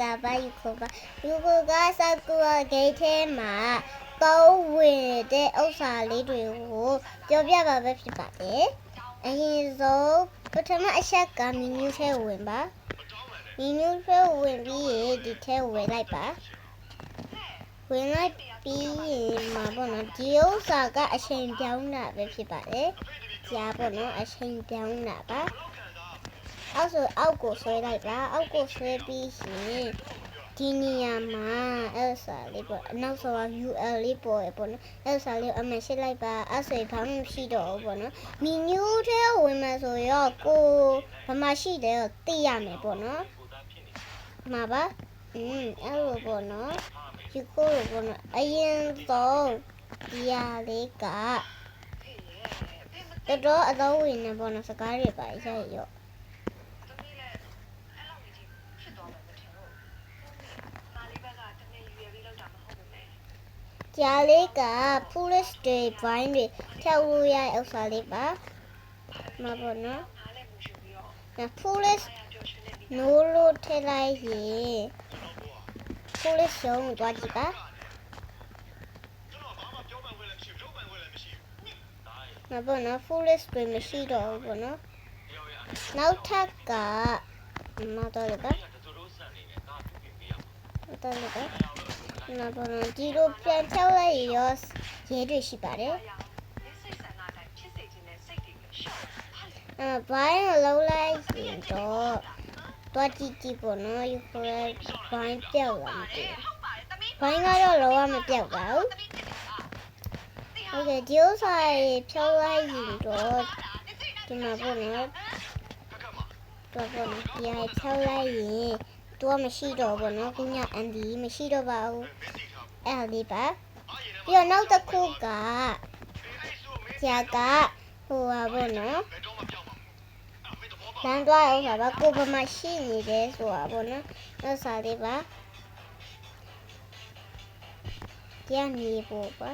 ကပါယူခိုပါယူခိုကစကူဂိတ်ထဲမှာကောင်းဝင်တဲ့ဥစ္စာလေးတွေကိုပြောပြပါပဲဖြစ်ပါတယ်အရင်ဆုံးပထမအချက်ကမီနူးထဲဝင်ပါမီနူးထဲဝင်ပြီးရင်ဒီထဲဝင်လိုက်ပါဝင်လိုက်ပြီးရင်မှာပေါ့နော်ဒီဥစ္စာကအချိန်ပြောင်းတာပဲဖြစ်ပါတယ်ကြားပေါ့နော်အချိန်ပြောင်းတာပါ အောက်ဆိုအောက်ကိုဆွဲလိုက်ပါအောက်ကိုဆွဲပြီးရင်ဒီနေရာမှာအဲ့စာလေးပေါ့အနောက်ဆုံးက UL လေးပေါ်ရပေါ့နော်အဲ့စာလေးအမှရှင်းလိုက်ပါအဲ့ဆိုရင်ဘာမှမရှိတော့ဘူးပေါ့နော်မီနူးထဲဝင်မယ်ဆိုရောကိုဘာမှရှိတယ်တော့သိရမယ်ပေါ့နော်မှာပါอืมအဲ့လိုပေါ့နော်ဒီကိုလိုပေါ့နော်အရင်ဆုံးဒီဟာလေးကတော်တော်အတော့ဝင်နေပေါ့နော်စကားတွေပါရိုက်ရော့ သမီးလည်းအဲ့လောက်ကြီးဖြစ်သွားမယ်မထင်ဘူး။မာလေးဘက်ကတမင်ရွယ်ပြီးလောက်တာမဟုတ်ဘူးလေ ကြာလေးက police တွေ vine တွေထည့်လို့ရတဲ့ဥစ္စာလေးပါမပေါ့နော်။အားလည်းမရှူပြီးတော့ဒါ police အားရကြောရှင်နေပြီနိုးလို့ထည့်လိုက်ရင် police ရုံးကိုသွားကြည့်ပါမပေါ့နော် police တွေမရှိတော့ဘူးပေါ့နော်နောက်ထပ်ကမတော်လို့ပါမတော်လို့ပါ နော်ပေါ့နော်ဒီလိုပြန်ချောက်လိုက်ရင်ရောရဲတွေရှိပါတယ်။အားရဒီစိတ်ဆန္ဒတိုင်းဖြစ်စေခြင်းနဲ့စိတ်တွေရှော့။အဲဘိုင်းကိုလုံးလိုက်ရင်တော့တွားကြည့်ကြည့်ပေါ့နော်ယူခိုရဲဘိုင်းပြောက်လာမသိဘူးဟုတ်ပါတယ်သမီးဘိုင်းကတော့လောကမပြောက်ပါဘူးသမီးဖြစ်နေတာ။ဟုတ်ကဲ့ဒီဥစ္စာတွေဖြောက်လိုက်ရင်တော့ဒီမှာပေါ့နော်တော့ပေါ့နော်ဒီဟာဖြောက်လိုက်ရင် တော့မရှိတော့ပေါ့နော်ခုညအန်ဒီမရှိတော့ပါဘူးအဲ့ဒါလေးပါပြီးတော့နောက်တစ်ခုကဂျာကဟိုပါပေါ့နော်လမ်းသွားအောင်ပါကိုဗမာရှိနေတယ်ဆိုတာပေါ့နော်နောက်စားလေးပါကြံနေဖို့ပါ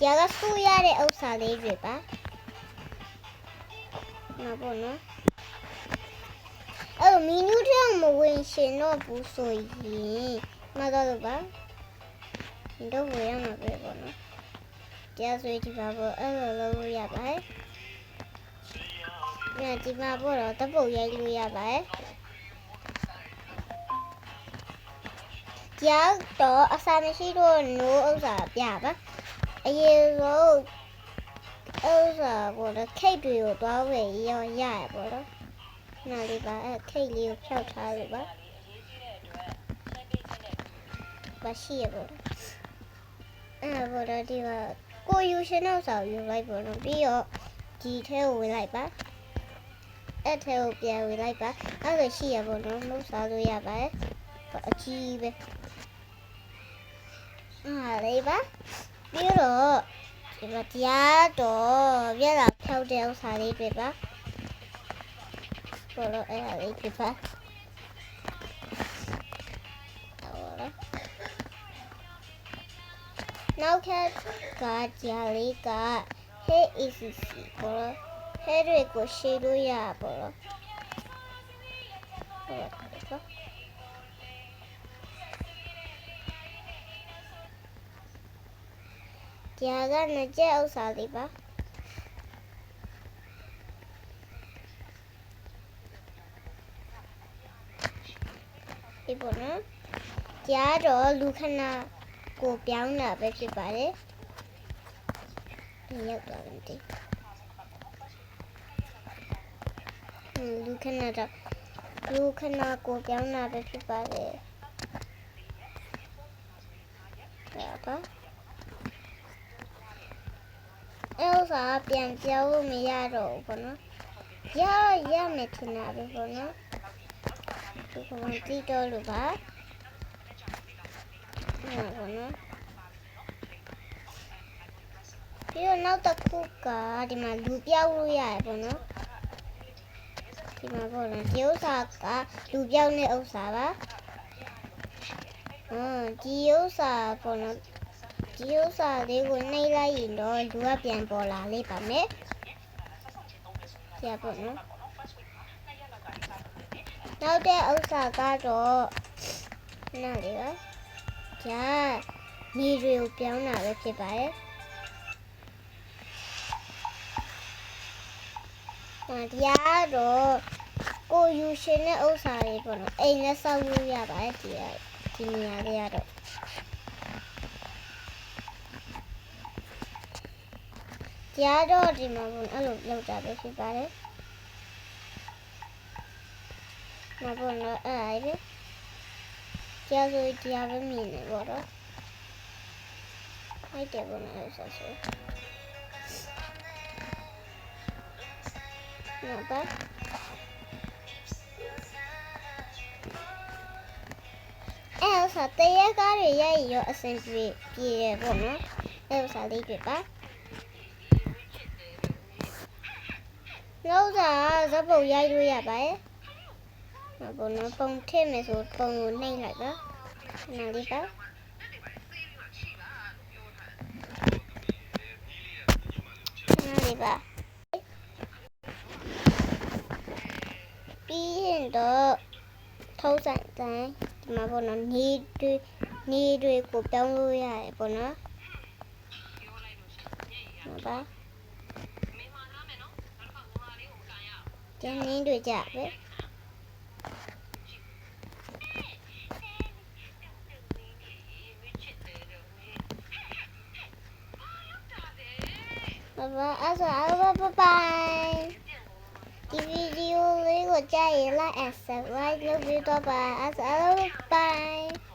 ကြာကဆူရတဲ့ဥစ္စာလေးတွေပါနော်ပေါ့နော် အဲ့လိုမီနူးထဲမဝင်ရှင်တော့ဘူးဆိုရင်မတော်လို့ပါဒီတော့ဝင်ရမှာပဲပေါ့နော်ကြာဆိုရင်ဒီပါပေါ့အဲ့လိုလုပ်လို့ရပါတယ်ညဒီမှာပေါ့တော့တပုတ်ရိုက်လို့ရပါတယ်ကြာတော့အစာမရှိတော့နိုးဥစ္စာပြပါအရင်ဆုံးဥစ္စာပေါ့နော်ခိတ်တွေကိုတွားဝယ်ရောရရပေါ့နော် နားလေးပါအဲ့ခိတ်လေးကိုဖြောက်ထားလို့ပါပါရှိရပေါ့နော်အဲ့ပေါ့တော့ဒီကကိုယူရှင်တော့ဆောက်ယူလိုက်ပေါ့နော်ပြီးတော့ဒီထဲကိုဝင်လိုက်ပါအဲ့ထဲကိုပြန်ဝင်လိုက်ပါအဲ့ဒါရှိရပေါ့နော်မဟုတ်စားလို့ရပါတယ်အကြီးပဲအားလေးပါပြီးတော့ဒီမှာတရားတော့ပြက်လာဖြောက်တဲ့ဥစ္စာလေးတွေပါ ဘောလို့အဲ့ဒါလေးပြပါဟောလားနောက်ထပ်ကကြားလေးက hey easy ဘောလို့ hey တွေကိုရှင်းလို့ရဘောလို့ဟောလားကြာကနှစ်ကျက်ဥစ္စာလေးပါ ပေါ်နော်ကြာတော့လူခဏကိုပြောင်းတာပဲဖြစ်ပါတယ်ဒီရောက်သွားတယ်ဒီဟွန်းလူခဏတော့လူခဏကိုပြောင်းတာပဲဖြစ်ပါတယ်ဒါပါအဲဥစ္စာကပြန်ပြောင်းလို့မရတော့ဘူးပေါ့နော်ရရမယ်ထင်တာပဲပေါ့နော် ဒီကမှတီးတော့လို့ပါဟုတ်ပါနော်ပြီးတော့နောက်တစ်ခုကဒီမှာလူပြောက်လို့ရတယ်ပေါ့နော်ဒီမှာပေါ့နော်ဒီဥစ္စာကလူပြောက်တဲ့ဥစ္စာပါဟမ်ဒီဥစ္စာပေါ့နော်ဒီဥစ္စာလေးကိုနှိပ်လိုက်ရင်တော့လူကပြန်ပေါ်လာလိမ့်ပါမယ်။ကြပါနော်။ နောက်တဲ့ဥစ္စာကတော့နားလေးပါကြာနေတွေကိုပြောင်းတာပဲဖြစ်ပါတယ်ဟာတရားတော့ကိုယူရှင်တဲ့ဥစ္စာတွေပေါ့နော်အိမ်နဲ့ဆောက်လို့ရပါတယ်ဒီကဒီနေရာလေးကတော့တရားတော့ဒီမှာပေါ့အဲ့လိုလောက်တာပဲဖြစ်ပါတယ် မပေါ့နော်အဲ့ဒါလေတရားဆိုတရားပဲမြင်နေပေါ့တော့ဟိုက်တယ်ပေါ့နော်အဲ့ဆိုဆိုနော်ပါအဲ့ဥစ္စာတရ က်ကားတွေရိုက်ရောအဆင်ပြေပြေရပေါ့နော်အဲ့ဥစ္စာလေးတွေပါလောက်တာဇက်ပုတ်ရိုက်လို့ရပါတယ်မပေါ့နော်ပုံထည့်မယ်ဆိုပုံကိုနှိမ့်လိုက်ပါနားလေးပါနားလေးပါပြီးရင်တော့ထုံးဆိုင်တိုင်းဒီမှာပေါ့နော်နေတွေနေတွေကိုပြောင်းလို့ရတယ်ပေါ့နော်ဟုတ်ပါကျန်နေတွေကြပဲ ဘာဘာအဲ့ဆိုအားလုံးဘိုင်ဒီဗီဒီယိုလေးကိုကြိုက်ရင် like and subscribe လုပ်ပြီးတော့ပါအဲ့ဆိုအားလုံးဘိုင်